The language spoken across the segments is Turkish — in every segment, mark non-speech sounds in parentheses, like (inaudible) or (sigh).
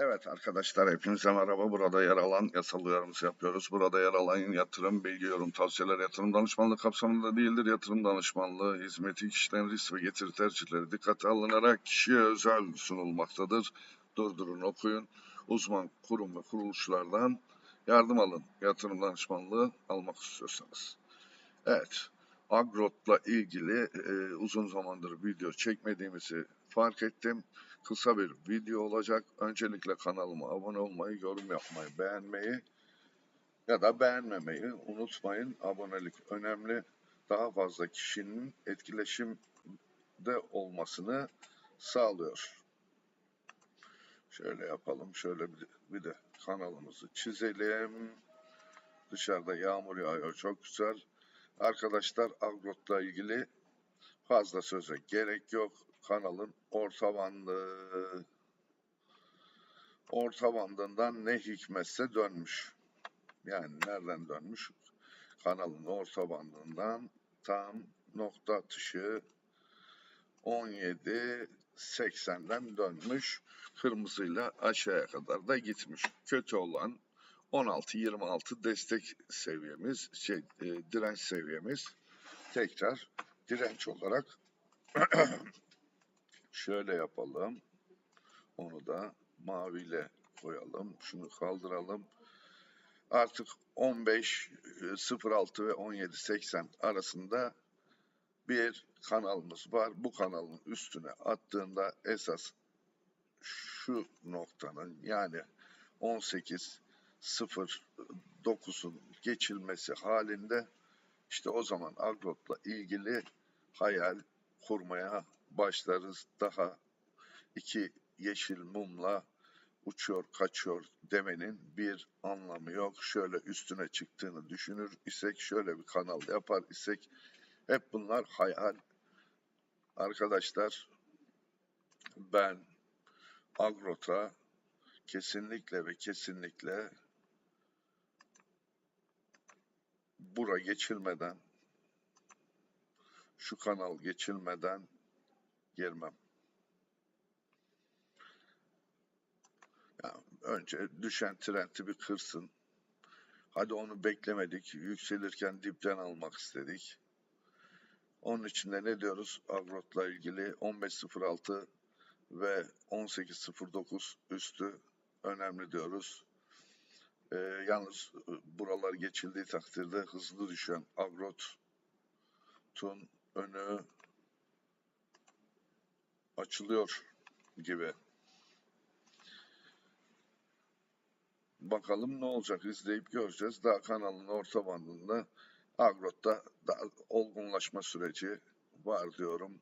Evet arkadaşlar hepinize merhaba. Burada yer alan yasal uyarımızı yapıyoruz. Burada yer alan yatırım, bilgi, yorum, tavsiyeler yatırım danışmanlığı kapsamında değildir. Yatırım danışmanlığı hizmeti kişilerin risk ve getiri tercihleri dikkate alınarak kişiye özel sunulmaktadır. Durdurun okuyun. Uzman kurum ve kuruluşlardan yardım alın. Yatırım danışmanlığı almak istiyorsanız. Evet. Agrot'la ilgili e, uzun zamandır video çekmediğimizi fark ettim kısa bir video olacak. Öncelikle kanalıma abone olmayı, yorum yapmayı, beğenmeyi ya da beğenmemeyi unutmayın. Abonelik önemli. Daha fazla kişinin etkileşimde olmasını sağlıyor. Şöyle yapalım. Şöyle bir, bir de kanalımızı çizelim. Dışarıda yağmur yağıyor. Çok güzel. Arkadaşlar Agrot'la ilgili fazla söze gerek yok kanalın orta bandı. Orta bandından ne hikmetse dönmüş. Yani nereden dönmüş? Kanalın orta bandından tam nokta atışı 17 80'den dönmüş. Kırmızıyla aşağıya kadar da gitmiş. Kötü olan 16-26 destek seviyemiz, şey, e, direnç seviyemiz tekrar direnç olarak (clears throat) Şöyle yapalım. Onu da maviyle koyalım. Şunu kaldıralım. Artık 15 06 ve 17 80 arasında bir kanalımız var. Bu kanalın üstüne attığında esas şu noktanın yani 18 09'un geçilmesi halinde işte o zaman Agrot'la ilgili hayal kurmaya başlarız daha iki yeşil mumla uçuyor kaçıyor demenin bir anlamı yok. Şöyle üstüne çıktığını düşünür isek şöyle bir kanal yapar isek hep bunlar hayal. Arkadaşlar ben Agrot'a kesinlikle ve kesinlikle bura geçilmeden şu kanal geçilmeden girmem. Yani önce düşen trendi bir kırsın. Hadi onu beklemedik. Yükselirken dipten almak istedik. Onun için de ne diyoruz? Agrot'la ilgili 15.06 ve 18.09 üstü önemli diyoruz. Ee, yalnız e, buralar geçildiği takdirde hızlı düşen Agrot'un önü açılıyor gibi. Bakalım ne olacak izleyip göreceğiz. Daha kanalın orta bandında Agrot'ta daha olgunlaşma süreci var diyorum.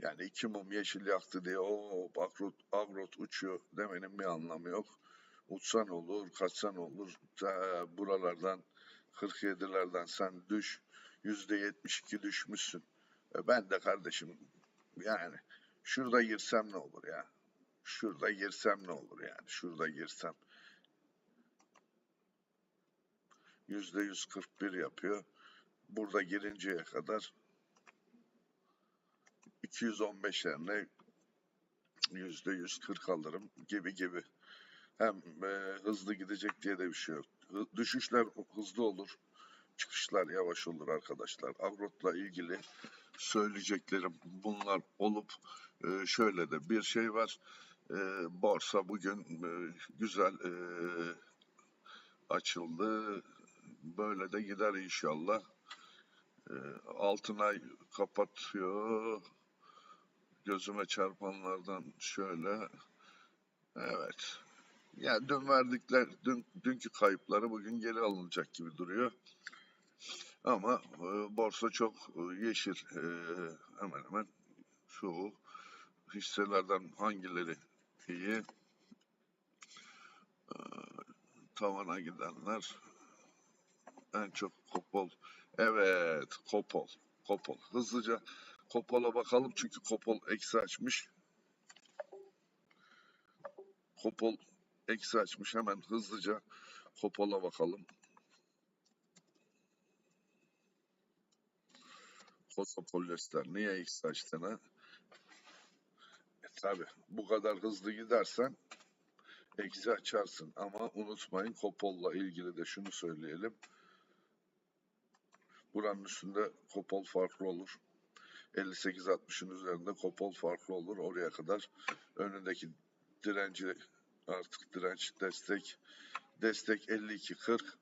Yani iki mum yeşil yaktı diye o Agrot, Agrot uçuyor demenin bir anlamı yok. Uçsan olur, kaçsan olur. Ta buralardan 47'lerden sen düş. %72 düşmüşsün. E ben de kardeşim yani şurada girsem ne olur ya? Şurada girsem ne olur yani? Şurada girsem. Yüzde yüz kırk bir yapıyor. Burada girinceye kadar 215 yerine yüzde yüz kırk alırım gibi gibi. Hem e, hızlı gidecek diye de bir şey yok. Düşüşler hızlı olur. Çıkışlar yavaş olur arkadaşlar. Agrot'la ilgili söyleyeceklerim bunlar olup e, şöyle de bir şey var. E, borsa bugün e, güzel açıldı. Böyle de gider inşallah. E, altın ay kapatıyor. Gözüme çarpanlardan şöyle. Evet. Yani dün verdikler, dün, dünkü kayıpları bugün geri alınacak gibi duruyor. Ama e, borsa çok e, yeşil. E, hemen hemen şu hisselerden hangileri iyi? E, tavana gidenler en çok Kopol. Evet, Kopol. Kopol. Hızlıca Kopol'a bakalım çünkü Kopol eksi açmış. Kopol eksi açmış. Hemen hızlıca Kopol'a bakalım. Fotopolyester niye X açtığını e, tabi bu kadar hızlı gidersen eksi açarsın. Ama unutmayın Kopol'la ilgili de şunu söyleyelim. Buranın üstünde Kopol farklı olur. 58-60'ın üzerinde Kopol farklı olur. Oraya kadar önündeki direnci artık direnç destek destek 52-40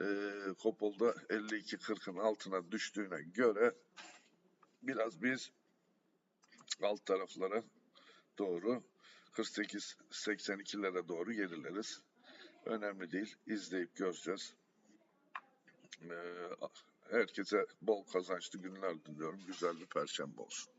ee, Kopol'da 52-40'ın altına düştüğüne göre biraz biz alt taraflara doğru 48-82'lere doğru gerileriz. Önemli değil. izleyip göreceğiz. Ee, herkese bol kazançlı günler diliyorum. Güzel bir perşembe olsun.